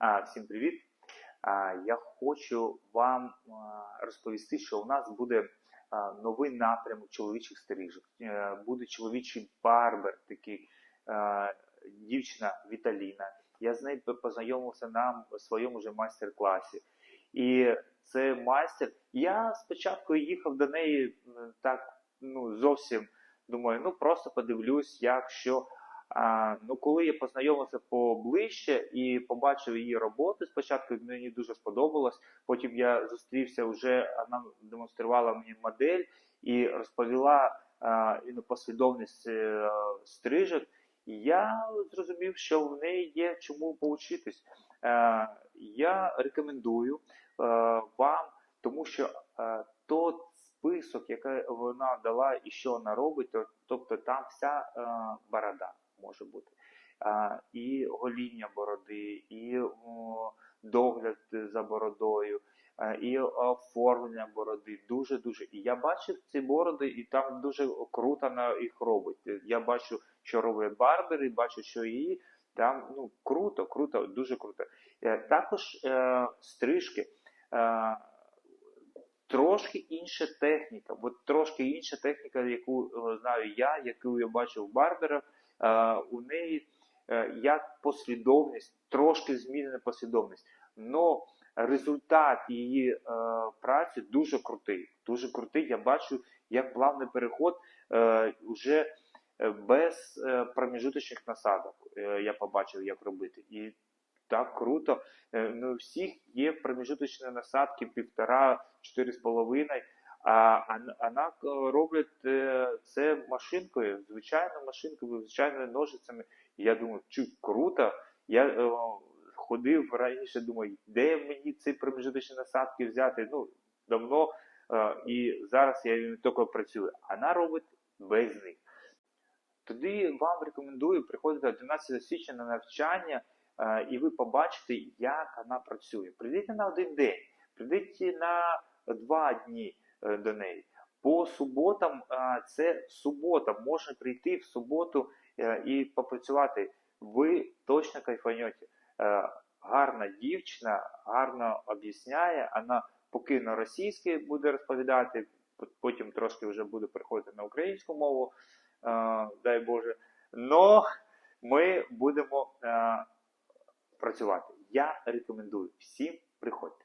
Всім привіт! Я хочу вам розповісти, що у нас буде новий напрямок чоловічих стрижок. Е, Буде чоловічий барбер, такий дівчина Віталіна. Я з нею познайомився на своєму вже майстер-класі. І це майстер. Я спочатку їхав до неї так, ну зовсім думаю, ну просто подивлюсь, як що. А, ну, коли я познайомився поближче і побачив її роботу, спочатку мені дуже сподобалось. Потім я зустрівся вже, вона демонструвала мені модель і розповіла а, і, послідовність е, стрижок. І я зрозумів, що в неї є чому поучитись. Е, я рекомендую е, вам, тому що е, тот список, який вона дала і що вона робить, то, тобто там вся е, борода може бути. А, і гоління бороди, і о, догляд за бородою, а, і оформлення бороди. Дуже дуже. І я бачив ці бороди, і там дуже круто вона їх робить. Я бачу, що робить барбери, бачу, що її там ну круто, круто, дуже круто. Е, Також е, стрижки. Е, Трошки інша техніка, бо трошки інша техніка, яку е, знаю я, яку я бачив в барберах, е, у неї е, як послідовність, трошки змінена послідовність. Но результат її праці дуже крутий. Дуже крутий. Я бачу, як плавний переход вже без проміжуточних насадок. Я побачив, як робити. І так круто. Е, Ну, у всіх є проміжуточні насадки півтора, чотири з половиною. А вона е, роблять е, це машинкою, звичайною машинкою, звичайними ножицями. І я думаю, чу, круто. Я е, ходив раніше, думаю, де мені ці проміжуточні насадки взяти? Ну, давно. е, і зараз я тільки працюю. Вона робить без них. Тоді вам рекомендую приходити 11 січня на навчання, і ви побачите, як вона працює. Прийдіть на один день, прийдіть на два дні е, до неї. По суботам е, це субота, можна прийти в суботу е, і попрацювати. Ви точно кайфанете. Е, Гарна дівчина, гарно об'ясняє, вона поки на російській буде розповідати, потім трошки вже буде переходити на українську мову, е, дай Боже. Но ми будемо е, працювати. Я рекомендую всім приходьте.